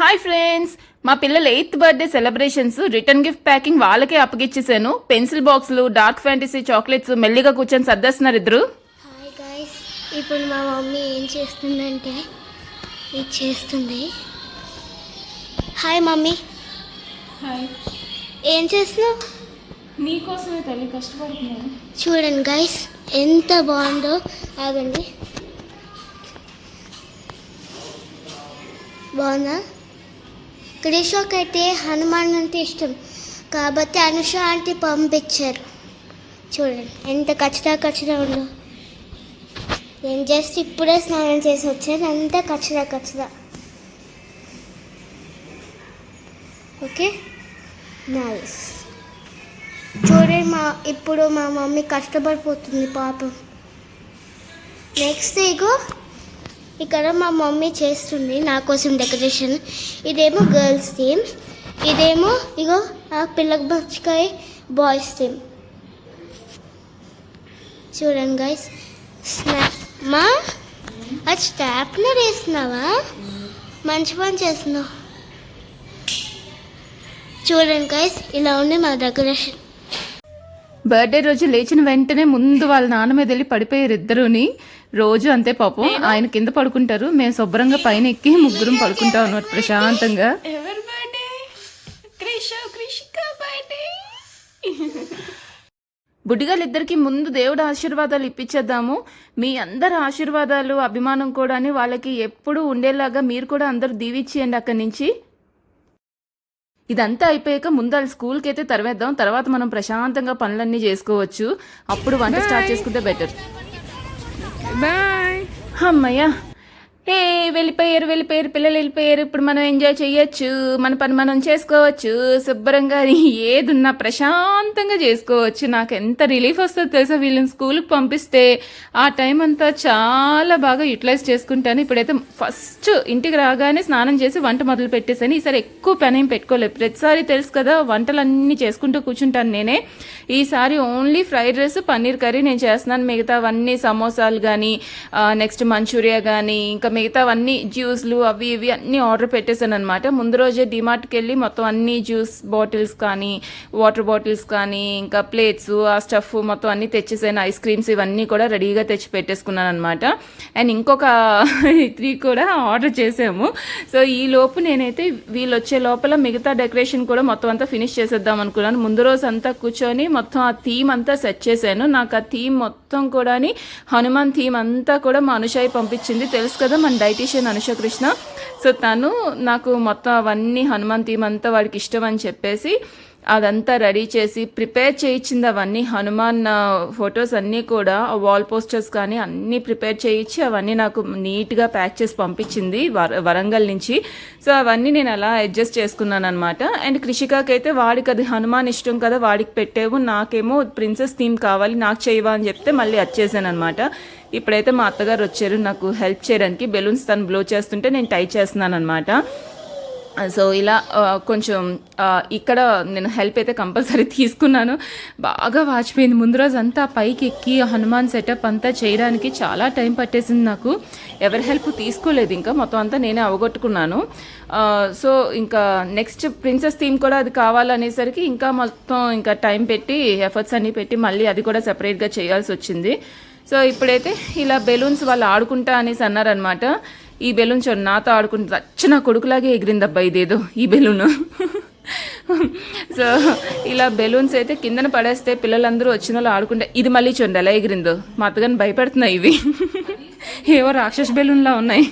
Hi friends మా పిల్లల eighth birthday celebrations return gift packing వాళ్ళకే అప్పగిచ్చేసాను. పెన్సిల్ బాక్సులు డార్క్ ఫ్యాంటసీ చాక్లెట్స్ మెల్లిగా కూర్చొని సర్దేస్తున్నారు ఇద్దరు. హాయ్ గాయస్ ఇప్పుడు మా మమ్మీ ఏం చేస్తుందంటే ఇది చేస్తుంది. Hi mummy. హాయ్. ఏం చేస్తున్నావు? నీకోసమే తల్లి కష్టపడుతున్నాను. చూడండి గైస్ ఎంత బాగుందో ఆగండి. బాగుందా? క్రిషోకి అయితే హనుమాన్ అంటే ఇష్టం. కాబట్టి అనుష అంటే పంపించారు. చూడండి ఎంత కచ్చడా కచ్చడా ఉందో. నేను జస్ట్ ఇప్పుడే స్నానం చేసి వచ్చాను అంత కచ్చడా కచ్చడా ఓకే? నైస్. చూడండి మా ఇప్పుడు మా మమ్మీ కష్టపడిపోతుంది పాపం. నెక్స్ట్ ఇగో. ఇక్కడ మా మమ్మీ చేస్తుంది నా కోసం డెకరేషన్. ఇదేమో గర్ల్స్ థీమ్. ఇదేమో ఇగో ఆ పిల్లకి బచ్చకాయ బాయ్స్ థీమ్. చూడండి గైస్ స్నాప్ మా? అది స్టాప్నర్ వేస్తున్నావా మంచి పని చేస్తున్నావు. చూడండి గైస్ ఇలా ఉంది మా డెకరేషన్. బర్త్డే రోజు లేచిన వెంటనే ముందు వాళ్ళ నాన్న మీద వెళ్ళి పడిపోయారు ఇద్దరుని. రోజు అంతే పాపం. ఆయన కింద పడుకుంటారు. మేము శుభ్రంగా పైన ఎక్కి ముగ్గురం పడుకుంటాం అన్నమాట ప్రశాంతంగా. బుడ్డిగాళ్ళిద్దరికి ముందు దేవుడు ఆశీర్వాదాలు ఇప్పించేద్దాము. మీ అందరి ఆశీర్వాదాలు అభిమానం కూడా వాళ్ళకి ఎప్పుడూ ఉండేలాగా మీరు కూడా అందరూ దీవిచ్చేయండి అక్కడి నుంచి. ఇదంతా అయిపోయాక ముందు వాళ్ళ స్కూల్కి అయితే తరవేద్దాం. తర్వాత మనం ప్రశాంతంగా పనులన్నీ చేసుకోవచ్చు. అప్పుడు వంట స్టార్ట్ చేసుకుంటే బెటర్ బాయ్. అమ్మయ్యా. ఏ వెళ్ళిపోయారు వెళ్ళిపోయారు పిల్లలు వెళ్ళిపోయారు. ఇప్పుడు మనం ఎంజాయ్ చేయొచ్చు మన పని మనం చేసుకోవచ్చు. శుభ్రంగా ఏదున్నా ప్రశాంతంగా చేసుకోవచ్చు. నాకు ఎంత రిలీఫ్ వస్తుందో తెలుసా? వీళ్ళని స్కూల్కి పంపిస్తే ఆ టైం అంతా చాలా బాగా యూటిలైజ్ చేసుకుంటాను. ఇప్పుడైతే ఫస్ట్ ఇంటికి రాగానే స్నానం చేసి వంట మొదలు పెట్టేసాను ఈసారి ఎక్కువ పని ఏం పెట్టుకోలేదు. ప్రతిసారి తెలుసు కదా వంటలన్నీ చేసుకుంటూ కూర్చుంటాను నేనే. ఈసారి only fried rice paneer curry నేను చేస్తున్నాను. మిగతావన్నీ సమోసాలు కానీ నెక్స్ట్ మంచూరియా కానీ ఇంకా మిగతావన్నీ జ్యూస్లు అవి ఇవి అన్నీ ఆర్డర్ పెట్టేశాను అనమాట ముందు రోజే డిమార్ట్కి వెళ్ళి మొత్తం అన్ని జ్యూస్ బాటిల్స్ కానీ వాటర్ బాటిల్స్ కానీ ఇంకా ప్లేట్స్ ఆ స్టఫ్ మొత్తం అన్నీ తెచ్చేసాను. ఐస్ క్రీమ్స్ ఇవన్నీ కూడా రెడీగా తెచ్చి పెట్టేసుకున్నాను అనమాట అండ్ ఇంకొక త్రీ కూడా ఆర్డర్ చేసాము. సో ఈ లోపు నేనైతే వీళ్ళు వచ్చే లోపల మిగతా డెకరేషన్ కూడా మొత్తం అంతా ఫినిష్ చేసేద్దాం అనుకున్నాను. ముందు రోజు అంతా కూర్చొని మొత్తం ఆ థీమ్ అంతా సెట్ చేశాను. నాకు ఆ థీమ్ మొత్తం కూడా హనుమాన్ థీమ్ అంతా కూడా మా అనుషాయి పంపించింది. తెలుసు కదా మన డైటీషియన్ అనుష కృష్ణ. సో తను నాకు మొత్తం అవన్నీ హనుమాన్ థీమ్ అంతా వాడికి ఇష్టం అని చెప్పేసి అదంతా రెడీ చేసి ప్రిపేర్ చేయించింది అవన్నీ హనుమాన్ ఫొటోస్ అన్నీ కూడా వాల్ పోస్టర్స్ కానీ అన్నీ ప్రిపేర్ చేయించి అవన్నీ నాకు నీట్గా ప్యాక్ చేసి పంపించింది వర వరంగల్ నుంచి. సో అవన్నీ నేను అలా అడ్జస్ట్ చేసుకున్నాను అనమాట అండ్ కృషికాకి అయితే వాడికి అది హనుమాన్ ఇష్టం కదా వాడికి పెట్టేవు నాకేమో ప్రిన్సెస్ థీమ్ కావాలి నాకు చేయవా అని చెప్తే మళ్ళీ వచ్చేసాను అనమాట ఇప్పుడైతే మా అత్తగారు వచ్చారు నాకు హెల్ప్ చేయడానికి బెలూన్స్ తను బ్లో చేస్తుంటే నేను టై చేస్తున్నాను అనమాట Uh, సో ఇలా uh, కొంచెం uh, ఇక్కడ నేను హెల్ప్ అయితే కంపల్సరీ తీసుకున్నాను. బాగా వాచిపోయింది. ముందు రోజు అంతా పైకి ఎక్కి హనుమాన్ సెటప్ అంతా చేయడానికి చాలా టైం పట్టేసింది నాకు. ఎవరి హెల్ప్ తీసుకోలేదు. ఇంకా మొత్తం అంతా నేనే అవగొట్టుకున్నాను. సో ఇంకా నెక్స్ట్ ప్రిన్సెస్ థీమ్ కూడా అది కావాలనేసరికి ఇంకా మొత్తం ఇంకా టైం పెట్టి ఎఫర్ట్స్ అన్నీ పెట్టి మళ్ళీ అది కూడా సెపరేట్గా చేయాల్సి వచ్చింది. సో ఇప్పుడైతే ఇలా బెలూన్స్ వాళ్ళు ఆడుకుంటా అనేసి అన్నారనమాట ఈ బెలూన్ చూడు నాతో ఆడుకుంటే అచ్చ నా కొడుకులాగే ఎగిరిందబ్బా ఇదేదో ఈ బెలూన్. సో ఇలా బెలూన్స్ అయితే కిందన పడేస్తే పిల్లలందరూ వచ్చిన వాళ్ళు ఆడుకుంటే ఇది మళ్ళీ చూడండి ఎలా ఎగిరిందో. మా అత్తగాని భయపెడుతున్నాయి ఇవి. ఏవో రాక్షస్ బెలూన్లా ఉన్నాయి.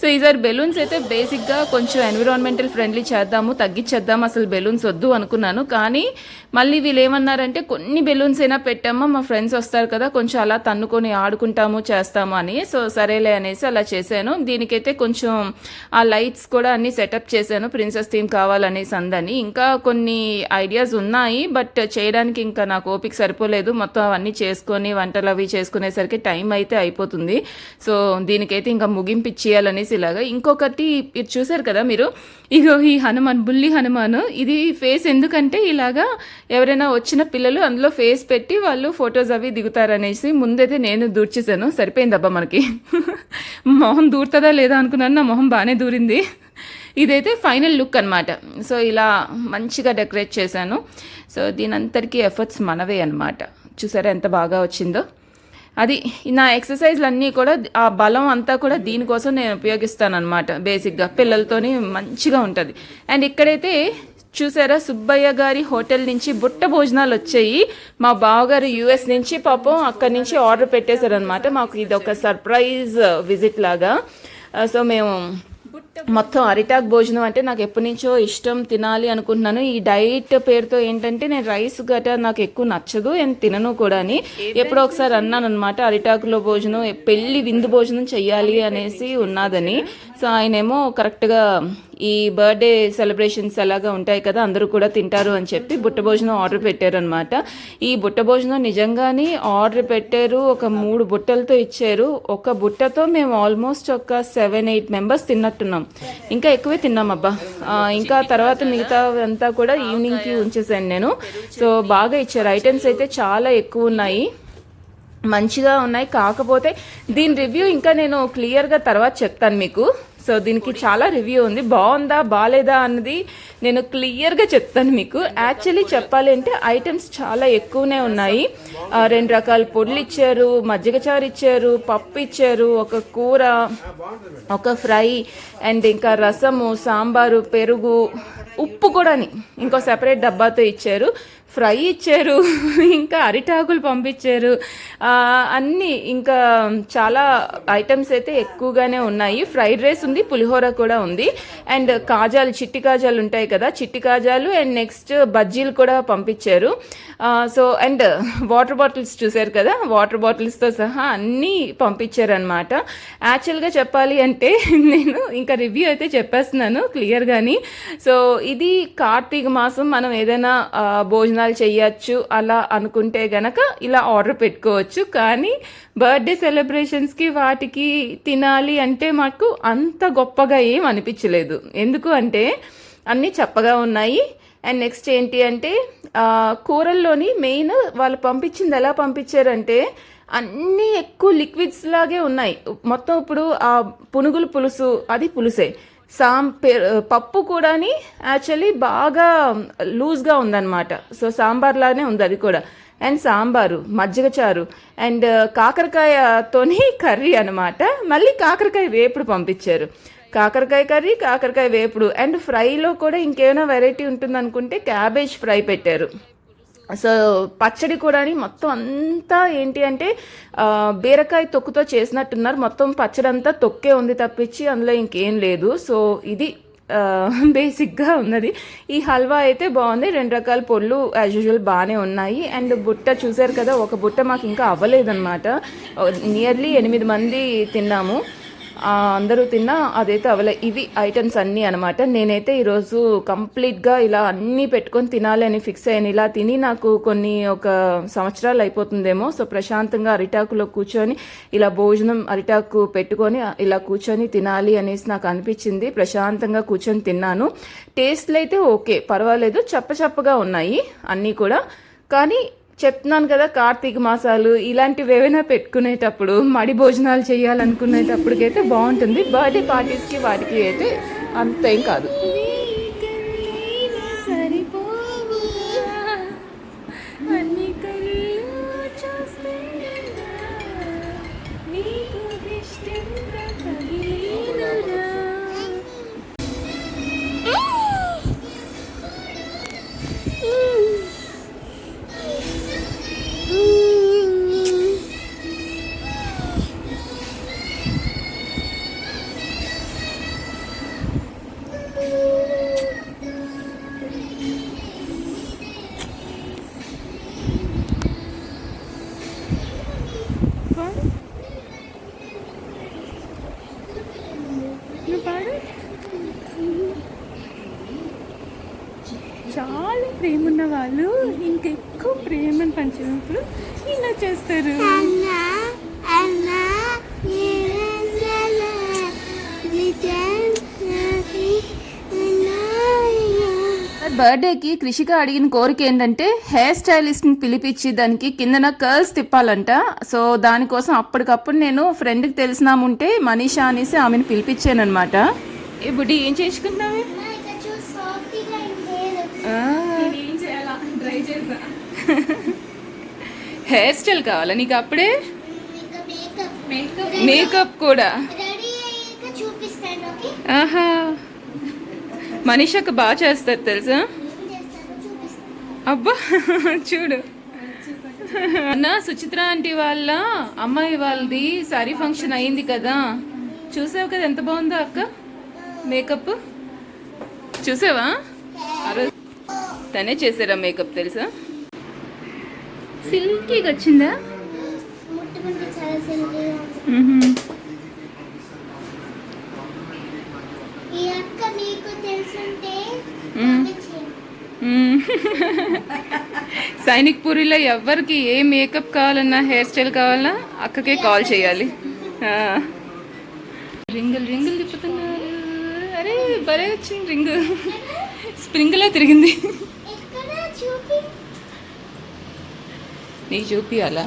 సో ఈసారి బెలూన్స్ అయితే బేసిక్గా కొంచెం ఎన్విరాన్మెంటల్ ఫ్రెండ్లీ చేద్దాము తగ్గించేద్దాము అసలు బెలూన్స్ వద్దు అనుకున్నాను. కానీ మళ్ళీ వీళ్ళు ఏమన్నారంటే కొన్ని బెలూన్స్ అయినా పెట్టామా మా ఫ్రెండ్స్ వస్తారు కదా కొంచెం అలా తన్నుకొని ఆడుకుంటాము చేస్తాము అని. సో సరేలే అనేసి అలా చేశాను. దీనికైతే కొంచెం ఆ లైట్స్ కూడా అన్ని సెటప్ చేశాను ప్రిన్సెస్ థీమ్ కావాలనేసి అందని. ఇంకా కొన్ని ఐడియాస్ ఉన్నాయి బట్ చేయడానికి ఇంకా నాకు ఓపిక సరిపోలేదు. మొత్తం అవన్నీ చేసుకొని వంటలు అవి చేసుకునేసరికి టైం అయితే అయిపోతుంది. సో దీనికైతే ఇంకా ముగింపు ఇచ్చేయాలనేసి ఇలాగా. ఇంకొకటి ఇది చూసారు కదా మీరు? ఇగో ఈ హనుమాన్ బుల్లి హనుమాన్. ఇది ఫేస్ ఎందుకంటే ఇలాగా ఎవరైనా వచ్చిన పిల్లలు అందులో ఫేస్ పెట్టి వాళ్ళు ఫొటోస్ అవి దిగుతారనేసి ముందైతే నేను దూర్చేశాను. సరిపోయిందబ్బా మనకి. మొహం దూరుతుందా లేదా అనుకున్నాను. నా మొహం బాగానే దూరింది. ఇదైతే ఫైనల్ లుక్ అనమాట సో ఇలా మంచిగా డెకరేట్ చేశాను. సో దీని అంతటికీ ఎఫర్ట్స్ మనవే అనమాట చూసారా ఎంత బాగా వచ్చిందో. అది నా ఎక్సర్సైజ్లన్నీ కూడా ఆ బలం అంతా కూడా దీనికోసం నేను ఉపయోగిస్తాను అనమాట బేసిక్గా పిల్లలతోని మంచిగా ఉంటుంది. అండ్ ఇక్కడైతే చూసారా? సుబ్బయ్య గారి హోటల్ నుంచి బుట్ట భోజనాలు వచ్చాయి. మా బావగారు యూఎస్ నుంచి పాపం అక్కడి నుంచి ఆర్డర్ పెట్టేశారనమాట మాకు ఇది ఒక సర్ప్రైజ్ విజిట్ లాగా. సో మేము మొత్తం అరిటాక్ భోజనం అంటే నాకు ఎప్పటి నుంచో ఇష్టం తినాలి అనుకుంటున్నాను. ఈ డైట్ పేరుతో ఏంటంటే నేను రైస్ గట్రా నాకు ఎక్కువ నచ్చదు నేను తినను కూడా అని ఎప్పుడో ఒకసారి అన్నాను అనమాట అరిటాకులో భోజనం పెళ్ళి విందు భోజనం చెయ్యాలి అనేసి ఉన్నదని. సో ఆయనేమో కరెక్ట్గా ఈ బర్త్డే సెలబ్రేషన్స్ ఎలాగా ఉంటాయి కదా అందరూ కూడా తింటారు అని చెప్పి బుట్ట భోజనం ఆర్డర్ పెట్టారనమాట ఈ బుట్ట భోజనం నిజంగానే ఆర్డర్ పెట్టారు ఒక మూడు బుట్టలతో ఇచ్చారు. ఒక బుట్టతో మేము ఆల్మోస్ట్ ఒక సెవెన్ ఎయిట్ మెంబర్స్ తిన్నట్టున్నాం. ఇంకా ఎక్కువే తిన్నాం అబ్బా. ఇంకా తర్వాత మిగతా అంతా కూడా ఈవినింగ్కి ఉంచేసాను నేను. సో బాగా ఇచ్చారు. ఐటమ్స్ అయితే చాలా ఎక్కువ ఉన్నాయి. మంచిగా ఉన్నాయి. కాకపోతే దీని రివ్యూ ఇంకా నేను క్లియర్గా తర్వాత చెప్తాను మీకు. సో దీనికి చాలా రివ్యూ ఉంది. బాగుందా బాగాలేదా అన్నది నేను క్లియర్గా చెప్తాను మీకు. యాక్చువల్లీ చెప్పాలి అంటే ఐటమ్స్ చాలా ఎక్కువనే ఉన్నాయి. రెండు రకాల పొడులు ఇచ్చారు మజ్జిగ చారు ఇచ్చారు పప్పు ఇచ్చారు ఒక కూర ఒక ఫ్రై అండ్ ఇంకా రసము సాంబారు పెరుగు ఉప్పు కూడాని. ఇంకో సెపరేట్ డబ్బాతో ఇచ్చారు. ఫ్రై ఇచ్చారు ఇంకా అరిటాకులు పంపించారు. అన్నీ ఇంకా చాలా ఐటమ్స్ అయితే ఎక్కువగానే ఉన్నాయి. ఫ్రైడ్ రైస్ ఉంది పులిహోర కూడా ఉంది. అండ్ కాజాలు చిట్టి కాజాలు ఉంటాయి కదా చిట్టి కాజాలు అండ్ నెక్స్ట్ బజ్జీలు కూడా పంపించారు. సో అండ్ వాటర్ బాటిల్స్ చూసారు కదా వాటర్ బాటిల్స్తో సహా అన్నీ పంపించారనమాట యాక్చువల్గా చెప్పాలి అంటే నేను ఇంకా రివ్యూ అయితే చెప్పేస్తున్నాను క్లియర్గాని. సో ఇది కార్తీక మాసం మనం ఏదైనా భోజనం భోజనాలు చేయొచ్చు అలా అనుకుంటే గనక ఇలా ఆర్డర్ పెట్టుకోవచ్చు. కానీ బర్త్డే సెలబ్రేషన్స్కి వాటికి తినాలి అంటే మాకు అంత గొప్పగా ఏం అనిపించలేదు. ఎందుకు అంటే అన్నీ చప్పగా ఉన్నాయి. అండ్ నెక్స్ట్ ఏంటి అంటే కూరల్లోని మెయిన్ వాళ్ళు పంపించింది ఎలా పంపించారంటే అన్నీ ఎక్కువ లిక్విడ్స్ లాగే ఉన్నాయి. మొత్తం ఇప్పుడు ఆ పునుగుల పులుసు అది పులుసే. సాం పప్పు కూడాని యాక్చువల్లీ బాగా లూజ్గా ఉందన్నమాట. సో సాంబార్లానే ఉంది అది కూడా. అండ్ సాంబారు మజ్జిగ చారు అండ్ కాకరకాయతోని కర్రీ అనమాట మళ్ళీ కాకరకాయ వేపుడు పంపించారు. కాకరకాయ కర్రీ కాకరకాయ వేపుడు. అండ్ ఫ్రైలో కూడా ఇంకేమైనా వెరైటీ ఉంటుంది అనుకుంటే క్యాబేజ్ ఫ్రై పెట్టారు. సో పచ్చడి కూడా మొత్తం అంతా ఏంటి అంటే బీరకాయ తొక్కుతో చేసినట్టున్నారు. మొత్తం పచ్చడి అంతా తొక్కే ఉంది తప్పించి అందులో ఇంకేం లేదు. సో ఇది బేసిక్గా ఉన్నది. ఈ హల్వా అయితే బాగుంది. రెండు రకాల పొళ్ళు యాజ్ యూజువల్ బాగానే ఉన్నాయి. అండ్ బుట్ట చూసారు కదా ఒక బుట్ట మాకు ఇంకా అవ్వలేదన్నమాట. నియర్లీ ఎనిమిది మంది తిన్నాము. అందరూ తిన్నా అదైతే అవలే. ఇవి ఐటమ్స్ అన్నీ అనమాట నేనైతే ఈరోజు కంప్లీట్గా ఇలా అన్నీ పెట్టుకొని తినాలి అని ఫిక్స్ అయ్యాను. ఇలా తిని నాకు కొన్ని ఒక సంవత్సరాలు అయిపోతుందేమో. సో ప్రశాంతంగా అరిటాకులో కూర్చొని ఇలా భోజనం అరిటాకు పెట్టుకొని ఇలా కూర్చొని తినాలి అనేసి నాకు అనిపించింది. ప్రశాంతంగా కూర్చొని తిన్నాను. టేస్ట్లు అయితే ఓకే పర్వాలేదు. చప్ప చప్పగా ఉన్నాయి అన్నీ కూడా. కానీ చెప్తున్నాను కదా కార్తీక మాసాలు ఇలాంటివి ఏవైనా పెట్టుకునేటప్పుడు మడి భోజనాలు చేయాలనుకునేటప్పటికైతే బాగుంటుంది. బర్త్డే పార్టీస్కి వాటికి అయితే అంత ఏం కాదు. ప్రేమను పంచినప్పుడు ఇలా చేస్తారు. అన్నా అన్నా బర్త్డేకి కృషిక అడిగిన కోరిక ఏంటంటే హెయిర్ స్టైలిస్ట్ని పిలిపించి దానికి కిందన కర్ల్స్ తిప్పాలంట. సో దానికోసం అప్పటికప్పుడు నేను ఫ్రెండ్కి తెలిసినాముంటే మనీషా అనేసి ఆమెను పిలిపించాను అనమాట ఏ బుడ్డి ఏం చేసుకున్నావే ఇక్కడ చూసి సాఫ్ట్గా లేదు ఏం చేయాలా ట్రై చేసా హెయిర్ స్టైల్ కావాలా? నీకు అప్పుడే? మేకప్. కూడా? ఆహా. మనీషకు బాగా చేస్తారు తెలుసా? అబ్బా చూడు. అన్న సుచిత్ర ఆంటీ వాళ్ళ అమ్మాయి వాళ్ళది సారీ ఫంక్షన్ అయింది కదా. చూసావు కదా ఎంత బాగుందో అక్క? మేకప్? చూసావా? తనే చేసారా మేకప్ తెలుసా? సిల్కీగా వచ్చిందా. సైనిక్ పూరిలో ఎవరికి ఏ మేకప్ కావాలన్నా హెయిర్ స్టైల్ కావాలన్నా అక్కకే కాల్ చేయాలి. రింగులు రింగులు తిప్పుతున్నారు. అరే భలే వచ్చింది రింగు. స్ప్రింగ్లా తిరిగింది ఎక్కడ చూపి నీకు చూపియాలా?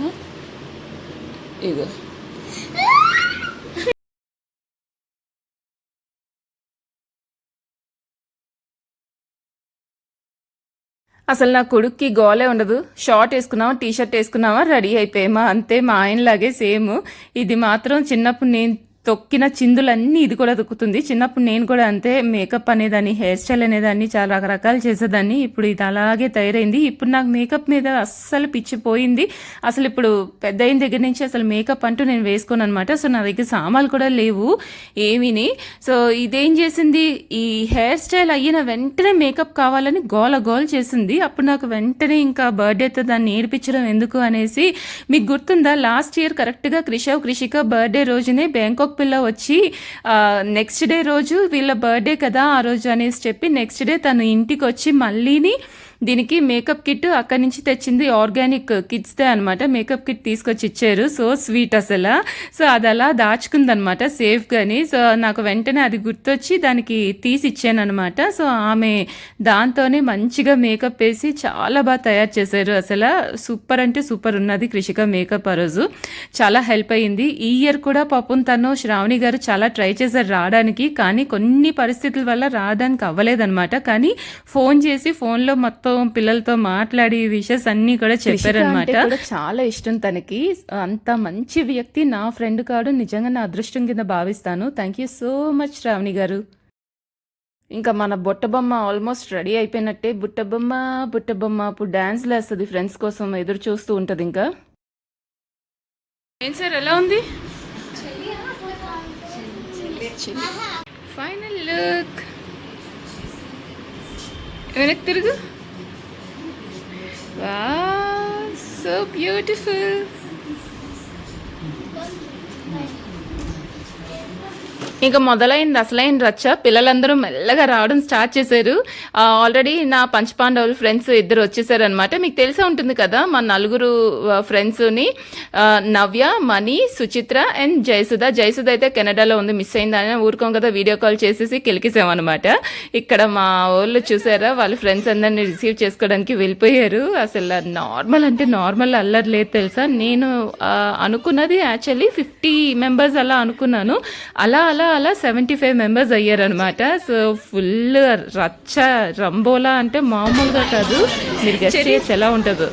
ఇగో అసలు నా కొడుక్కి గోలే ఉండదు. షార్ట్ వేసుకున్నావా టీ షర్ట్ వేసుకున్నావా? రెడీ అయిపోయామా? అంతే మా ఆయనలాగే సేమ్. ఇది మాత్రం చిన్నప్పుడు నేను తొక్కిన చిందులన్నీ ఇది కూడా తొక్కుతుంది. చిన్నప్పుడు నేను కూడా అంతే మేకప్ అనేదాన్ని హెయిర్ స్టైల్ అనేదాన్ని చాలా రకరకాలు చేసేదాన్ని. ఇప్పుడు ఇది అలాగే తయారైంది. ఇప్పుడు నాకు మేకప్ మీద అస్సలు పిచ్చిపోయింది అసలు ఇప్పుడు పెద్ద అయిన దగ్గర నుంచి అసలు మేకప్ అంటూ నేను వేసుకోను అనమాట సో నా దగ్గర సామాన్లు కూడా లేవు ఏమీని. సో ఇదేం చేసింది? ఈ హెయిర్ స్టైల్ అయిన వెంటనే మేకప్ కావాలని గోల గోల చేసింది. అప్పుడు నాకు వెంటనే ఇంకా బర్త్డేతో దాన్ని నేర్పించడం ఎందుకు అనేసి మీకు గుర్తుందా? లాస్ట్ ఇయర్ కరెక్ట్గా క్రిషవ్ క్రిషిక బర్త్డే రోజునే బ్యాంకాక్ పిల్ల వచ్చి నెక్స్ట్ డే రోజు వీళ్ళ బర్త్డే కదా ఆ రోజు అనేసి చెప్పి నెక్స్ట్ డే తను ఇంటికి వచ్చి మళ్ళీని దీనికి మేకప్ కిట్ అక్కడి నుంచి తెచ్చింది ఆర్గానిక్ కిట్స్దే అనమాట మేకప్ కిట్ తీసుకొచ్చి ఇచ్చారు. సో స్వీట్ అసలు. సో అది అలా దాచుకుందనమాట సేఫ్గాని సో నాకు వెంటనే అది గుర్తొచ్చి దానికి తీసి ఇచ్చాను అనమాట సో ఆమె దాంతోనే మంచిగా మేకప్ వేసి చాలా బాగా తయారు చేశారు. అసలు సూపర్ అంటే సూపర్ ఉన్నది కృషిక మేకప్ ఆ రోజు. చాలా హెల్ప్ అయ్యింది ఈ ఇయర్ కూడా పాపం తను శ్రావణి గారు చాలా ట్రై చేశారు రావడానికి. కానీ కొన్ని పరిస్థితుల వల్ల రావడానికి అవ్వలేదన్నమాట. కానీ ఫోన్ చేసి ఫోన్లో మొత్తం పిల్లలతో మాట్లాడి విషయస్ అన్ని కూడా చెప్పారనమాట చాలా ఇష్టం తనకి. అంత మంచి వ్యక్తి నా ఫ్రెండ్ కాడు. నిజంగా నా అదృష్టం కింద భావిస్తాను. Thank you so much Shravani garu. ఇంకా మన బుట్టబొమ్మ ఆల్మోస్ట్ రెడీ అయిపోయినట్టే. బుట్టబొమ్మ బుట్టబొమ్మ ఇప్పుడు డాన్స్ లేస్తుంది ఫ్రెండ్స్ కోసం ఎదురు చూస్తూ ఉంటుంది ఇంకా. ఏం సార్ ఎలా ఉంది? Final look. వెనక్కి తిరుగు. వా సో బ్యూటిఫుల్ ఇంకా మొదలైంది అసలైన రచ్చ. పిల్లలందరూ మెల్లగా రావడం స్టార్ట్ చేశారు. ఆల్రెడీ నా పంచపాండవులు ఫ్రెండ్స్ ఇద్దరు వచ్చేసారు అనమాట మీకు తెలిసే ఉంటుంది కదా మా నలుగురు ఫ్రెండ్స్ని నవ్య మణి సుచిత్ర అండ్ జయసుధ. జయసుధ అయితే కెనడాలో ఉంది మిస్ అయిందని ఊరుకోం కదా వీడియో కాల్ చేసేసి కెలికిసామన్నమాట. ఇక్కడ మా వాళ్ళు చూసారా వాళ్ళ ఫ్రెండ్స్ అందరిని రిసీవ్ చేసుకోవడానికి వెళ్ళిపోయారు. అసలు నార్మల్ అంటే నార్మల్ అల్లరి లేదు తెలుసా? నేను అనుకున్నది యాక్చువల్లీ ఫిఫ్టీ మెంబర్స్ అలా అనుకున్నాను. అలా అలా అలా సెవెంటీ ఫైవ్ మెంబర్స్ అయ్యారనమాట సో ఫుల్ రచ్చ రంబోలా అంటే మామూలుగా కాదు. మీరు గెస్ట్ చేయొచ్చు ఎలా ఉంటుందో.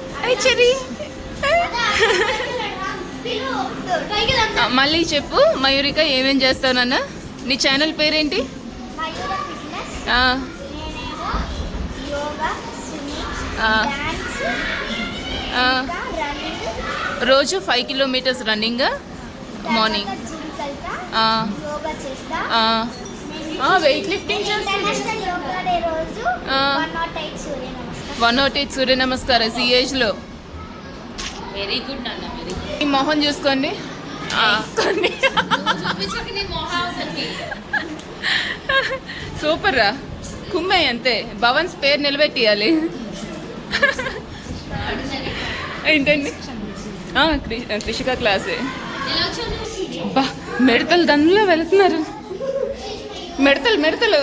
మళ్ళీ చెప్పు మయూరిక ఏమేం చేస్తానన్న? నీ ఛానల్ పేరేంటి? మయూర ఫిట్నెస్ ఆ, నేనేమో యోగా స్విమ్మింగ్ ఆ, డాన్స్ ఆ. ఇంకా రన్నింగ్ రోజు five kilometres running morning weight lifting చేస్తుంది. వన్ నాట్ ఎయిట్ సూర్య నమస్కారం. ఈ ఏజ్లో వెరీ గుడ్ నాన్న వెరీ గుడ్. ఈ మొహం చూసుకోండి. సూపర్ రా. కుమ్మే అంతే. భవన్స్ పేరు నిలబెట్టియాలి. ఏంటండి? ఆ, కృ- కృషిక క్లాసే. బా మిడతలు దానిలో వెళ్తున్నారు. మిడతలు మిడతలు.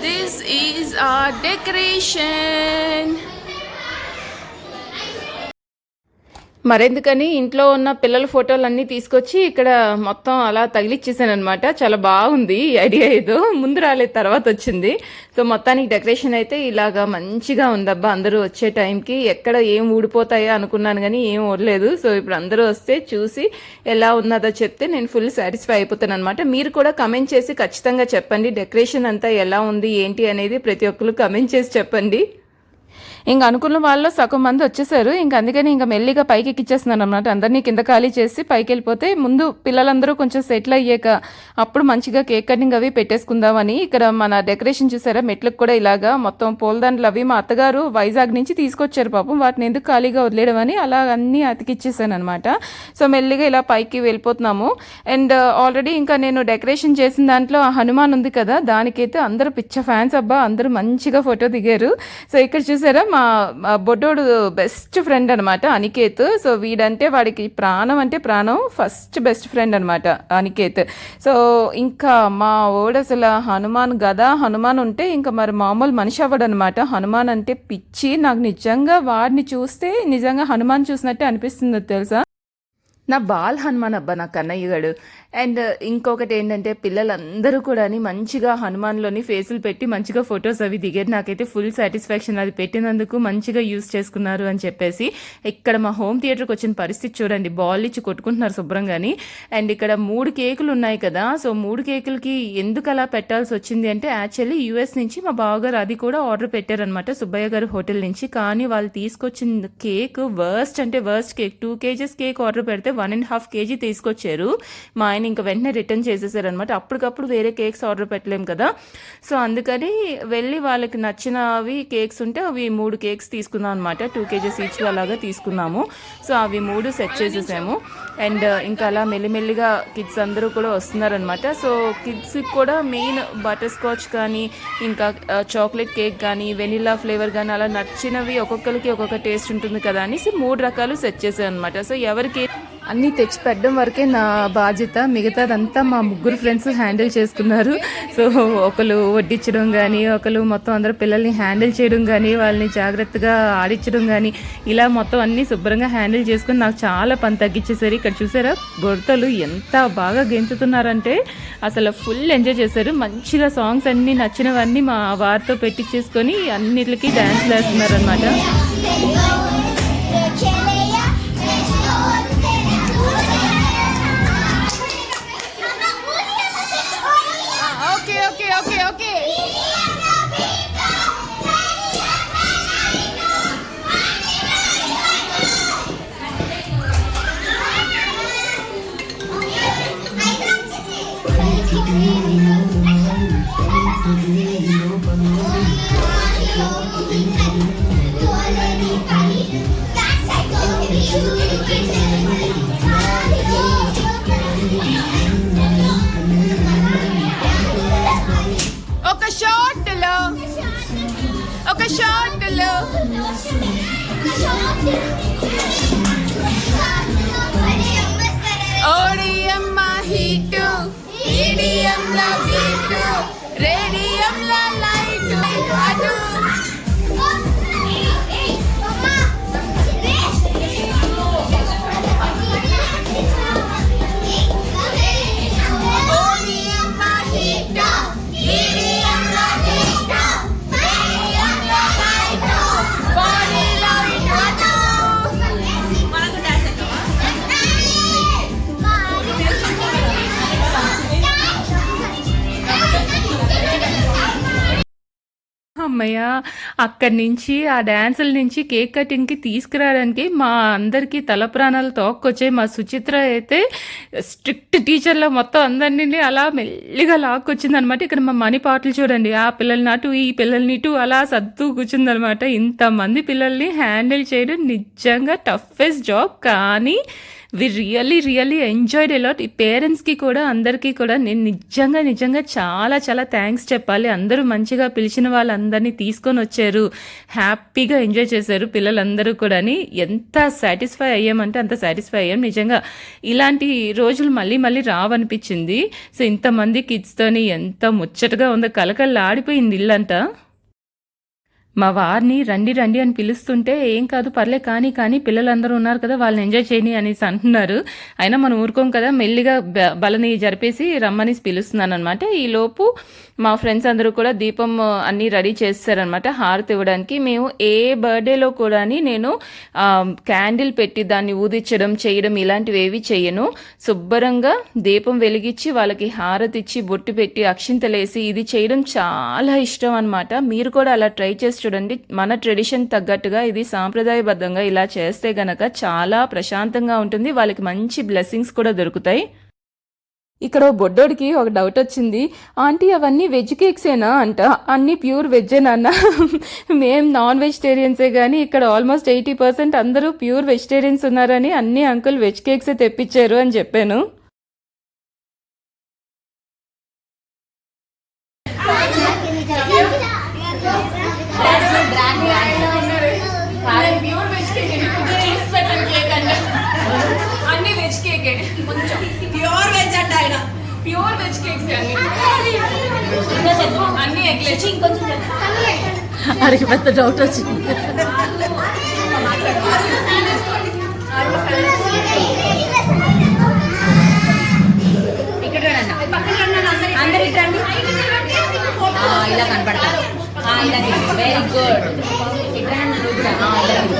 దిస్ ఈజ్ ఆ డెకరేషన్ మరెందుకని ఇంట్లో ఉన్న పిల్లల ఫోటోలు అన్నీ తీసుకొచ్చి ఇక్కడ మొత్తం అలా తగిలిచ్చేసానమాట చాలా బాగుంది ఈ ఐడియా ఏదో. ముందు రాలేదు తర్వాత వచ్చింది. సో మొత్తానికి డెకరేషన్ అయితే ఇలాగా మంచిగా ఉందబ్బా. అందరూ వచ్చే టైంకి ఎక్కడ ఏం ఊడిపోతాయో అనుకున్నాను కానీ ఏం ఊడలేదు. సో ఇప్పుడు అందరూ వస్తే చూసి ఎలా ఉన్నదో చెప్తే నేను ఫుల్ సాటిస్ఫై అయిపోతాను అనమాట మీరు కూడా కమెంట్ చేసి ఖచ్చితంగా చెప్పండి. డెకరేషన్ అంతా ఎలా ఉంది ఏంటి అనేది ప్రతి ఒక్కరు కమెంట్ చేసి చెప్పండి. ఇంకా అనుకున్న వాళ్ళు సగం మంది వచ్చేసారు. ఇంకా అందుకని ఇంకా మెల్లిగా పైకి ఎక్కిచ్చేస్తున్నాను అనమాట అందరినీ కింద ఖాళీ చేసి పైకి వెళ్ళిపోతే ముందు పిల్లలందరూ కొంచెం సెటిల్ అయ్యాక అప్పుడు మంచిగా కేక్ కటింగ్ అవి పెట్టేసుకుందామని ఇక్కడ మన డెకరేషన్ చూసారా? మెట్లకు కూడా ఇలాగా మొత్తం పూలదండలు అవి మా అత్తగారు వైజాగ్ నుంచి తీసుకొచ్చారు పాపం. వాటిని ఎందుకు ఖాళీగా వదిలేయడం అని అలా అన్నీ అతికిచ్చేసాను అనమాట సో మెల్లిగా ఇలా పైకి వెళ్ళిపోతున్నాము. అండ్ ఆల్రెడీ ఇంకా నేను డెకరేషన్ చేసిన దాంట్లో ఆ హనుమాన్ ఉంది కదా దానికైతే అందరూ పిచ్చ ఫ్యాన్స్ అబ్బా అందరూ మంచిగా ఫోటో దిగారు. సో ఇక్కడ చూసారా? మా బొడ్డోడు బెస్ట్ ఫ్రెండ్ అనమాట అనికేత్. సో వీడంటే వాడికి ప్రాణం అంటే ప్రాణం ఫస్ట్ బెస్ట్ ఫ్రెండ్ అనమాట అనికేత్. సో ఇంకా మా ఓడు అసలు హనుమాన్ గదా హనుమాన్ ఉంటే ఇంకా మరి మామూలు మనిషి అవ్వడనమాట హనుమాన్ అంటే పిచ్చి నాకు నిజంగా వాడిని చూస్తే నిజంగా హనుమాన్ చూసినట్టే అనిపిస్తుంది తెలుసా? నా బాల్ హనుమాన్ అబ్బా నా కన్నయ్యగాడు. అండ్ ఇంకొకటి ఏంటంటే పిల్లలందరూ కూడా మంచిగా హనుమాన్లోని ఫేసులు పెట్టి మంచిగా ఫొటోస్ అవి దిగారు. నాకైతే ఫుల్ సాటిస్ఫాక్షన్ అది పెట్టినందుకు మంచిగా యూస్ చేసుకున్నారు అని చెప్పేసి ఇక్కడ మా హోమ్ థియేటర్కి వచ్చిన పరిస్థితి చూడండి. బాల్ ఇచ్చి కొట్టుకుంటున్నారు శుభ్రంగాని. అండ్ ఇక్కడ మూడు కేకులు ఉన్నాయి కదా సో మూడు కేకులకి ఎందుకు అలా పెట్టాల్సి వచ్చింది అంటే యాక్చువల్లీ యూఎస్ నుంచి మా బావగారు అది కూడా ఆర్డర్ పెట్టారనమాట సుబ్బయ్య గారు హోటల్ నుంచి. కానీ వాళ్ళు తీసుకొచ్చిన కేక్ వర్స్ట్ అంటే worst cake two kgs cake order పెడితే వన్ అండ్ హాఫ్ కేజీ తీసుకొచ్చారు. మా ఆయన ఇంకా వెంటనే రిటర్న్ చేసేసారనమాట అప్పటికప్పుడు వేరే కేక్స్ ఆర్డర్ పెట్టలేం కదా. సో అందుకని వెళ్ళి వాళ్ళకి నచ్చినవి కేక్స్ ఉంటే అవి మూడు కేక్స్ తీసుకున్నాం అనమాట టూ కేజెస్ ఈచ్ అలాగా తీసుకున్నాము. సో అవి మూడు సెట్ చేసేసాము. అండ్ ఇంకా అలా మెల్లిమెల్లిగా కిడ్స్ అందరూ కూడా వస్తున్నారనమాట సో కిడ్స్కి కూడా మెయిన్ బటర్ స్కాచ్ కానీ ఇంకా చాక్లెట్ కేక్ కానీ వెనిలా ఫ్లేవర్ కానీ అలా నచ్చినవి ఒక్కొక్కరికి ఒక్కొక్క టేస్ట్ ఉంటుంది కదా అనేసి మూడు రకాలు సెట్ చేసాను అనమాట సో ఎవరికి అన్నీ తెచ్చి పెట్టడం వరకే నా బాధ్యత. మిగతాదంతా మా ముగ్గురు ఫ్రెండ్స్ హ్యాండిల్ చేసుకున్నారు. సో ఒకరు వడ్డించడం కానీ ఒకరు మొత్తం అందరూ పిల్లల్ని హ్యాండిల్ చేయడం కానీ వాళ్ళని జాగ్రత్తగా ఆడించడం కానీ ఇలా మొత్తం అన్నీ శుభ్రంగా హ్యాండిల్ చేసుకుని నాకు చాలా పని తగ్గించేసారు ఇక్కడ చూసారా? గొడతలు ఎంత బాగా గెంతుతున్నారంటే అసలు ఫుల్ ఎంజాయ్ చేశారు. మంచిగా సాంగ్స్ అన్నీ నచ్చినవన్నీ మా వారితో పెట్టించేసుకొని అన్నిటికీ డ్యాన్స్ వేస్తున్నారు అక్కడి నుంచి ఆ డ్యాన్సుల నుంచి కేక్ కటింగ్కి తీసుకురావడానికి మా అందరికీ తల ప్రాణాలు తోక్కొచ్చాయి. మా సుచిత్ర అయితే స్ట్రిక్ట్ టీచర్లో మొత్తం అందరినీ అలా మెల్లిగా లాక్కొచ్చింది అనమాట ఇక్కడ మా మనీ పాటలు చూడండి. ఆ పిల్లల్ని అటు ఈ పిల్లల్ని ఇటు అలా సర్దు కూర్చుందనమాట. ఇంతమంది పిల్లల్ని హ్యాండిల్ చేయడం నిజంగా టఫెస్ట్ జాబ్. కానీ we really really enjoyed a lot ఈ పేరెంట్స్కి కూడా అందరికీ కూడా నేను నిజంగా నిజంగా చాలా చాలా థ్యాంక్స్ చెప్పాలి. అందరూ మంచిగా పిలిచిన వాళ్ళందరినీ తీసుకొని వచ్చారు. హ్యాపీగా ఎంజాయ్ చేశారు పిల్లలందరూ కూడా ఎంత సాటిస్ఫై అయ్యామంటే అంత సాటిస్ఫై అయ్యాం. నిజంగా ఇలాంటి రోజులు మళ్ళీ మళ్ళీ రావనిపించింది. సో ఇంతమంది కిడ్స్తోని ఎంత ముచ్చటగా ఉందో కలకల్లా ఆడిపోయింది ఇల్లంతా. మా వారిని రండి రండి అని పిలుస్తుంటే ఏం కాదు పర్లే కానీ కానీ పిల్లలందరూ ఉన్నారు కదా వాళ్ళని ఎంజాయ్ చేయని అనేసి అంటున్నారు. అయినా మనం ఊరుకోం కదా మెల్లిగా బ- బలని జరిపేసి రమ్మని పిలుస్తున్నాను అనమాట ఈలోపు మా ఫ్రెండ్స్ అందరూ కూడా దీపం అన్నీ రెడీ చేస్తారనమాట హారతి ఇవ్వడానికి. మేము ఏ బర్త్డేలో కూడా నేను క్యాండిల్ పెట్టి దాన్ని ఊదించడం చేయడం ఇలాంటివి ఏవి చేయను. శుభ్రంగా దీపం వెలిగించి వాళ్ళకి హారతి ఇచ్చి బొట్టు పెట్టి అక్షింతలేసి ఇది చేయడం చాలా ఇష్టం అనమాట మీరు కూడా అలా ట్రై చేసి చూడండి మన ట్రెడిషన్ తగ్గట్టుగా ఇది సాంప్రదాయబద్ధంగా ఇలా చేస్తే గనక చాలా ప్రశాంతంగా ఉంటుంది వాళ్ళకి మంచి బ్లెస్సింగ్స్ కూడా దొరుకుతాయి. ఇక్కడ బొడ్డోడికి ఒక డౌట్ వచ్చింది ఆంటీ అవన్నీ వెజ్ కేక్సేనా అంట. అన్నీ ప్యూర్ వెజ్జేనా మేం నాన్ వెజిటేరియన్సే కానీ ఇక్కడ ఆల్మోస్ట్ ఎయిటీ పర్సెంట్ అందరూ ప్యూర్ వెజిటేరియన్స్ ఉన్నారని అన్ని అంకుల్ వెజ్ కేక్సే తెప్పించారు అని చెప్పాను ప్యూర్ వెజ్ కేక్ కేక్ అంటే అన్ని వెజ్ కేకే కొంచెం ప్యూర్ వెజ్ అంట ఆయన ప్యూర్ వెజ్ కేక్స్ అన్ని? అన్ని ఎగ్లెస్ అడిగి పెద్ద డౌట్ వచ్చింది. ఇక్కడ అందరు ఇలా కనపడతారు. ఆ, ఇలా వెరీ గుడ్ ఇటు రండి నువ్వు కూడా. ఆ, ఇలా రండి.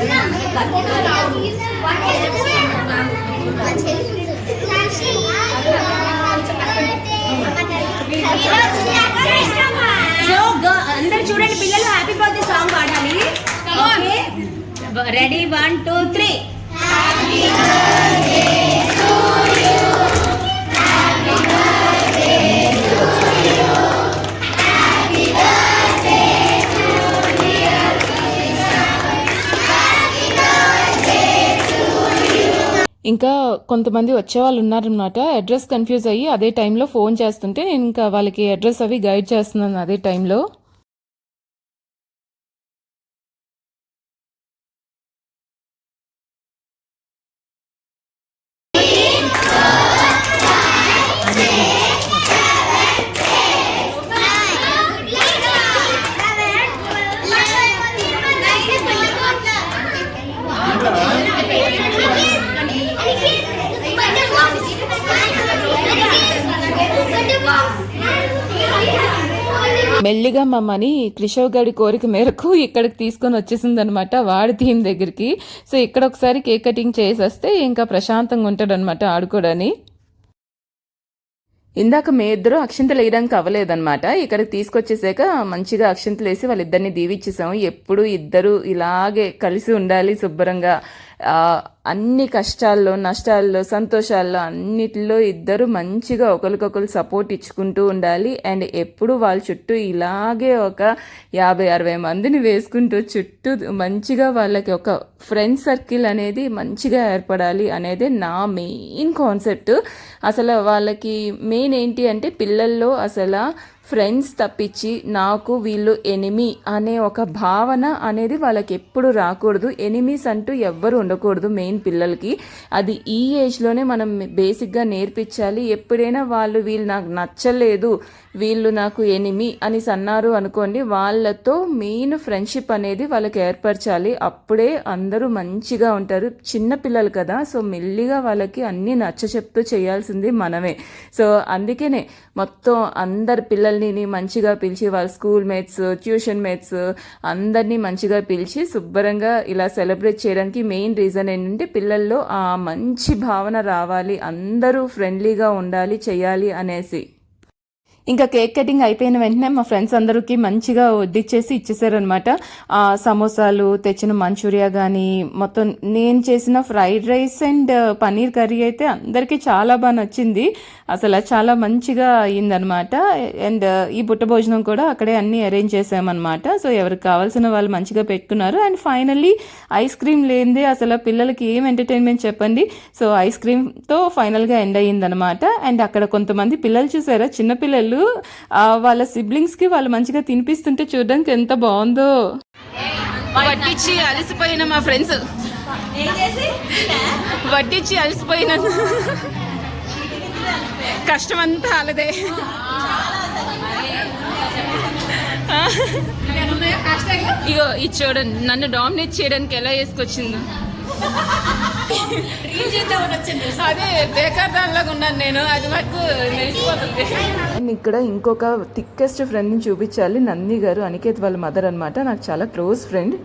సో గ- అందరు చూడండి పిల్లలు హ్యాపీ బర్త్డే సాంగ్ పాడాలి. రెడీ వన్ టూ త్రీ ఇంకా కొంతమంది వచ్చే వాళ్ళు ఉన్నారనమాట అడ్రస్ కన్ఫ్యూజ్ అయ్యి అదే టైంలో ఫోన్ చేస్తుంటే నేను ఇంకా వాళ్ళకి అడ్రస్ అవి గైడ్ చేస్తున్నాను అదే టైంలో మెల్లిగా మా మనీ క్రిషవ్ గడి కోరిక మేరకు ఇక్కడికి తీసుకొని వచ్చేసింది అనమాట వాడి థీమ్ దగ్గరికి. సో ఇక్కడ ఒకసారి కేక్ కటింగ్ చేసేస్తే ఇంకా ప్రశాంతంగా ఉంటాడనమాట ఆడుకోడని ఇందాక మీ ఇద్దరు అక్షింతలు వేయడానికి అవ్వలేదన్నమాట. ఇక్కడికి తీసుకొచ్చేసాక మంచిగా అక్షింతలు వేసి వాళ్ళిద్దరిని దీవిచ్చేసాము ఎప్పుడు ఇద్దరు ఇలాగే కలిసి ఉండాలి శుభ్రంగా అన్ని కష్టాల్లో నష్టాల్లో సంతోషాల్లో అన్నిటిలో ఇద్దరు మంచిగా ఒకరికొకరు సపోర్ట్ ఇచ్చుకుంటూ ఉండాలి. అండ్ ఎప్పుడు వాళ్ళ చుట్టూ ఇలాగే ఒక యాభై అరవై మందిని వేసుకుంటూ చుట్టూ మంచిగా వాళ్ళకి ఒక ఫ్రెండ్ సర్కిల్ అనేది మంచిగా ఏర్పడాలి అనేది నా మెయిన్ కాన్సెప్ట్ అసలు వాళ్ళకి మెయిన్ ఏంటి అంటే పిల్లల్లో అసలు ఫ్రెండ్స్ తప్పించి నాకు వీళ్ళు ఎనిమి అనే ఒక భావన అనేది వాళ్ళకి ఎప్పుడు రాకూడదు. ఎనిమీస్ అంటూ ఎవ్వరు ఉండకూడదు మెయిన్ పిల్లలకి. అది ఈ ఏజ్లోనే మనం బేసిక్గా నేర్పించాలి. ఎప్పుడైనా వాళ్ళు వీళ్ళు నాకు నచ్చలేదు వీళ్ళు నాకు ఎనిమి అని అన్నారు అనుకోండి వాళ్ళతో మెయిన్ ఫ్రెండ్షిప్ అనేది వాళ్ళకి ఏర్పరచాలి. అప్పుడే అందరూ మంచిగా ఉంటారు. చిన్న పిల్లలు కదా సో మెల్లిగా వాళ్ళకి అన్నీ నచ్చ చెప్తూ చేయాల్సింది మనమే. సో అందుకనే మొత్తం అందరు పిల్లల్ని మంచిగా పిలిచి వాళ్ళ స్కూల్ మేట్స్ ట్యూషన్ మేట్స్ అందరినీ మంచిగా పిలిచి శుభ్రంగా ఇలా సెలబ్రేట్ చేయడానికి మెయిన్ రీజన్ ఏంటంటే పిల్లల్లో ఆ మంచి భావన రావాలి అందరూ ఫ్రెండ్లీగా ఉండాలి చేయాలి అనేసి. ఇంకా కేక్ కటింగ్ అయిపోయిన వెంటనే మా ఫ్రెండ్స్ అందరికీ మంచిగా వడ్డిచ్చేసి ఇచ్చేసారనమాట సమోసాలు తెచ్చిన మంచూరియా కానీ మొత్తం నేను చేసిన fried rice and paneer curry అయితే అందరికీ చాలా బాగా నచ్చింది. అసలు చాలా మంచిగా అయ్యిందనమాట అండ్ ఈ బుట్ట భోజనం కూడా అక్కడే అన్ని అరేంజ్ చేసామన్నమాట. సో ఎవరికి కావాల్సిన వాళ్ళు మంచిగా పెట్టుకున్నారు. అండ్ ఫైనల్లీ ఐస్ క్రీమ్ లేనిదే అసలు పిల్లలకి ఏం ఎంటర్టైన్మెంట్ చెప్పండి. సో ఐస్ క్రీమ్తో ఫైనల్గా ఎండ్ అయ్యిందనమాట అండ్ అక్కడ కొంతమంది పిల్లలు చూసారా? చిన్నపిల్లలు ఉంటారు వాళ్ళ సిబ్లింగ్స్కి వాళ్ళు మంచిగా తినిపిస్తుంటే చూడడానికి ఎంత బాగుందో. వడ్డిచ్చి అలసిపోయిన మా ఫ్రెండ్స్. వడ్డిచ్చి అలసిపోయిన కష్టం అంతా అలాదే ఇగో ఇది చూడండి నన్ను డామినేట్ చేయడానికి ఎలా వేసుకొచ్చిందో. అదే బేకార్ దానిలాగా ఉన్నాను నేను. అది మాకు మెరిసిపోతుంది. అండ్ ఇక్కడ ఇంకొక థిక్కెస్ట్ ఫ్రెండ్ని చూపించాలి నంది గారు అనికేత్ వాళ్ళ మదర్ అనమాట నాకు చాలా క్లోజ్ ఫ్రెండ్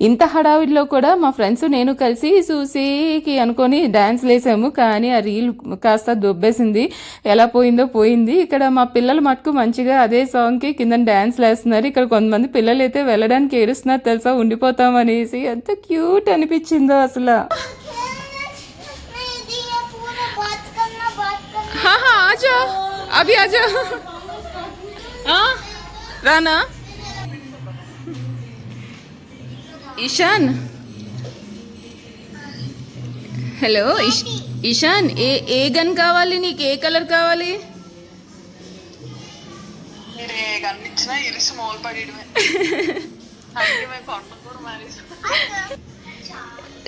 ఇంత హడావిడిలో కూడా మా ఫ్రెండ్స్ నేను కలిసి సూసీకి అనుకొని డ్యాన్స్ వేసాము కానీ ఆ రీల్ కాస్త దొబ్బేసింది. ఎలా పోయిందో పోయింది. ఇక్కడ మా పిల్లలు మటుకు మంచిగా అదే సాంగ్కి కింద డ్యాన్స్ వేస్తున్నారు ఇక్కడ కొంతమంది పిల్లలు అయితే వెళ్ళడానికి ఏడుస్తున్నారు తెలుసా? ఉండిపోతామనేసి. ఎంత క్యూట్ అనిపించిందో అసలు. ఆజా. అభి అజ రానా? ఇషాన్ హలో ఇషాన్ ఏ ఏ గన్ కావాలి నీకు? ఏ కలర్ కావాలి?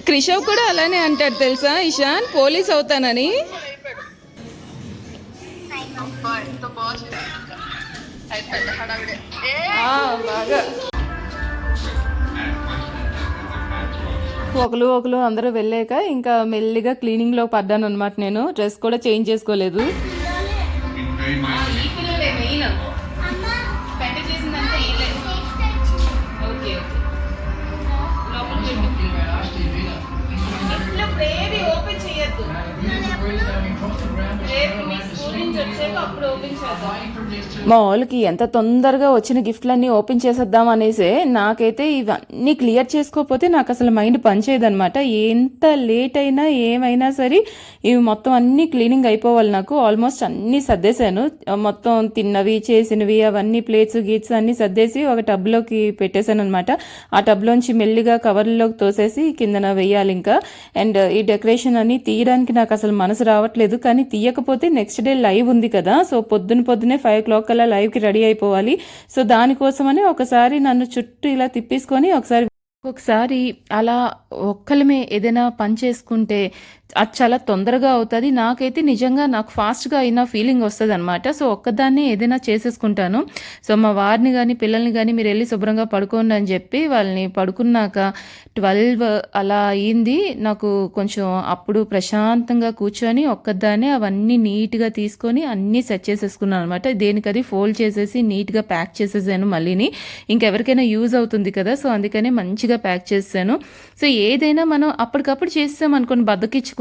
క్రిషవ్ కూడా అలానే అంటాడు తెలుసా ఇషాన్ పోలీస్ అవుతానని. బాగా. ఒకరు ఒకరు అందరూ వెళ్ళాక ఇంకా మెల్లిగా క్లీనింగ్లో పడ్డాను అనమాట నేను. డ్రెస్ కూడా చేంజ్ చేసుకోలేదు. మా వాళ్ళకి ఎంత తొందరగా వచ్చిన గిఫ్ట్లన్నీ ఓపెన్ చేసేద్దాం అనేసి నాకైతే ఇవన్నీ క్లియర్ చేసుకోకపోతే నాకు అసలు మైండ్ పనిచేయదనమాట ఎంత లేట్ అయినా ఏమైనా సరే ఇవి మొత్తం అన్నీ క్లీనింగ్ అయిపోవాలి నాకు. ఆల్మోస్ట్ అన్నీ సర్దేశాను. మొత్తం తిన్నవి చేసినవి అవన్నీ ప్లేట్స్ గీట్స్ అన్నీ సర్దేసి ఒక టబ్లోకి పెట్టేశాను అనమాట ఆ టబ్లోంచి మెల్లిగా కవర్లోకి తోసేసి కిందన వేయాలి ఇంకా. అండ్ ఈ డెకరేషన్ అని తీయడానికి నాకు అసలు మనసు రావట్లేదు. కానీ తీయకపోతే నెక్స్ట్ డే లైవ్ ఉంది కదా. సో పొద్దున పొద్దునే ఫైవ్ ఓ క్లాక్ కల్లా లైవ్కి రెడీ అయిపోవాలి. సో దానికోసమని ఒకసారి నన్ను చుట్టూ ఇలా తిప్పేసుకొని ఒకసారి ఒకసారి అలా ఒక్కలమే ఏదైనా పని చేసుకుంటే అది చాలా తొందరగా అవుతుంది. నాకైతే నిజంగా నాకు ఫాస్ట్గా అయిన ఫీలింగ్ వస్తుంది అనమాట సో ఒక్కదాన్నే ఏదైనా చేసేసుకుంటాను. సో మా వారిని కానీ పిల్లల్ని కానీ మీరు వెళ్ళి శుభ్రంగా పడుకోండి అని చెప్పి వాళ్ళని పడుకున్నాక ట్వెల్వ్ అలా అయింది. నాకు కొంచెం అప్పుడు ప్రశాంతంగా కూర్చొని ఒక్కదాన్నే అవన్నీ నీట్గా తీసుకొని అన్నీ సెట్ చేసేసుకున్నాను అనమాట దేనికది ఫోల్డ్ చేసేసి నీట్గా ప్యాక్ చేసేసాను మళ్ళీని. ఇంకెవరికైనా యూజ్ అవుతుంది కదా. సో అందుకనే మంచిగా ప్యాక్ చేసాను. సో ఏదైనా మనం అప్పటికప్పుడు చేస్తాం అనుకోని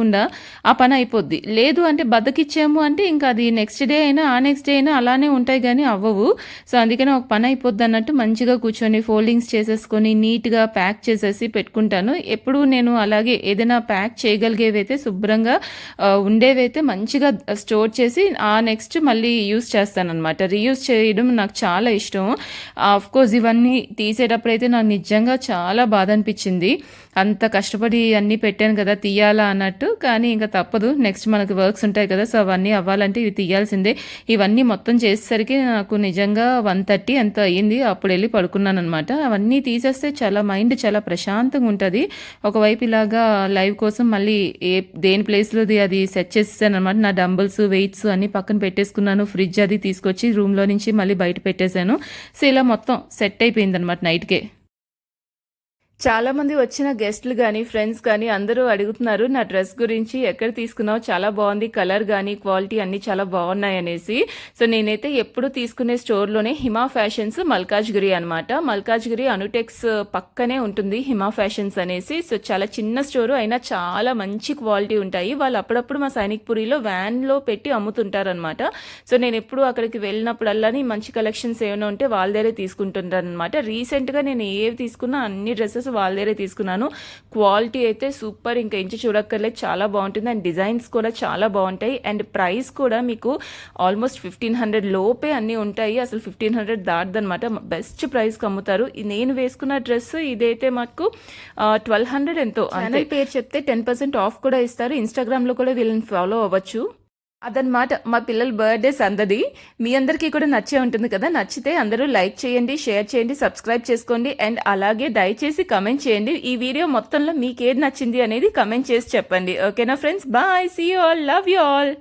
బద్దకిచ్చకుండా ఆ పని అయిపోద్ది. లేదు అంటే బద్దకిచ్చాము అంటే ఇంకా అది నెక్స్ట్ డే అయినా ఆ నెక్స్ట్ డే అయినా అలానే ఉంటాయి కానీ అవ్వవు. సో అందుకనే ఒక పని అయిపోద్ది అన్నట్టు మంచిగా కూర్చొని ఫోల్డింగ్స్ చేసేసుకొని నీట్గా ప్యాక్ చేసేసి పెట్టుకుంటాను. ఎప్పుడు నేను అలాగే ఏదైనా ప్యాక్ చేయగలిగేవైతే శుభ్రంగా ఉండేవైతే మంచిగా స్టోర్ చేసి ఆ నెక్స్ట్ మళ్ళీ యూస్ చేస్తానమాట రీయూస్ చేయడం నాకు చాలా ఇష్టం. ఆఫ్కోర్స్ ఇవన్నీ తీసేటప్పుడు అయితే నాకు నిజంగా చాలా బాధ అనిపించింది. అంత కష్టపడి అన్నీ పెట్టాను కదా తీయాలా అన్నట్టు. కానీ ఇంకా తప్పదు. నెక్స్ట్ మనకు వర్క్స్ ఉంటాయి కదా సో అవన్నీ అవ్వాలంటే ఇవి తీయాల్సిందే. ఇవన్నీ మొత్తం చేసేసరికి నాకు నిజంగా వన్ థర్టీ ఎంత అయ్యింది అప్పుడు వెళ్ళి పడుకున్నాను అనమాట అవన్నీ తీసేస్తే చాలా మైండ్ చాలా ప్రశాంతంగా ఉంటుంది. ఒకవైపు ఇలాగా లైవ్ కోసం మళ్ళీ ఏ దేని ప్లేస్లోది అది సెట్ చేసేసాను అనమాట నా డంబుల్స్ వెయిట్స్ అన్ని పక్కన పెట్టేసుకున్నాను. ఫ్రిడ్జ్ అది తీసుకొచ్చి రూమ్లో నుంచి మళ్ళీ బయట పెట్టేశాను. సో ఇలా మొత్తం సెట్ అయిపోయింది అనమాట నైట్కే చాలామంది వచ్చిన గెస్ట్లు కానీ ఫ్రెండ్స్ కానీ అందరూ అడుగుతున్నారు నా డ్రెస్ గురించి ఎక్కడ తీసుకున్నావు? చాలా బాగుంది కలర్ కానీ క్వాలిటీ అన్ని చాలా బాగున్నాయి అనేసి. సో నేనైతే ఎప్పుడు తీసుకునే స్టోర్లోనే హిమా ఫ్యాషన్స్ మల్కాజ్గిరి అనమాట మల్కాజ్గిరి అనుటెక్స్ పక్కనే ఉంటుంది హిమా ఫ్యాషన్స్ అనేసి. సో చాలా చిన్న స్టోరు అయినా చాలా మంచి క్వాలిటీ ఉంటాయి. వాళ్ళు అప్పుడప్పుడు మా సైనిక్పురిలో వ్యాన్లో పెట్టి అమ్ముతుంటారనమాట సో నేను ఎప్పుడు అక్కడికి వెళ్ళినప్పుడల్లానే మంచి కలెక్షన్స్ ఏమైనా ఉంటే వాళ్ళ దగ్గరే తీసుకుంటుంటాను అనమాట రీసెంట్గా నేను ఏవి తీసుకున్నా అన్ని డ్రెస్సెస్ వాళ్ళ దగ్గరే తీసుకున్నాను. క్వాలిటీ అయితే సూపర్ ఇంకా ఇంచి చూడక్కర్లేదు చాలా బాగుంటుంది. అండ్ డిజైన్స్ కూడా చాలా బాగుంటాయి. అండ్ ప్రైస్ కూడా మీకు ఆల్మోస్ట్ ఫిఫ్టీన్ హండ్రెడ్ లోపే అన్నీ ఉంటాయి. అసలు ఫిఫ్టీన్ హండ్రెడ్ దాటదనమాట బెస్ట్ ప్రైస్కి అమ్ముతారు. నేను వేసుకున్న డ్రెస్ ఇదైతే మాకు ట్వెల్వ్ హండ్రెడ్ ఎంతో ఛానల్ పేరు చెప్తే టెన్ పర్సెంట్ ఆఫ్ కూడా ఇస్తారు. ఇన్స్టాగ్రామ్లో కూడా వీళ్ళని ఫాలో అవ్వచ్చు. అదనమాట మా పిల్లల బర్త్డే సందది. మీ అందరికీ కూడా నచ్చే ఉంటుంది కదా? నచ్చితే అందరూ లైక్ చేయండి షేర్ చేయండి సబ్స్క్రైబ్ చేసుకోండి అండ్ అలాగే దయచేసి కమెంట్ చేయండి. ఈ వీడియో మొత్తంలో మీకు ఏది నచ్చింది అనేది కమెంట్ చేసి చెప్పండి. ఓకేనా friends? Bye. See you all love you all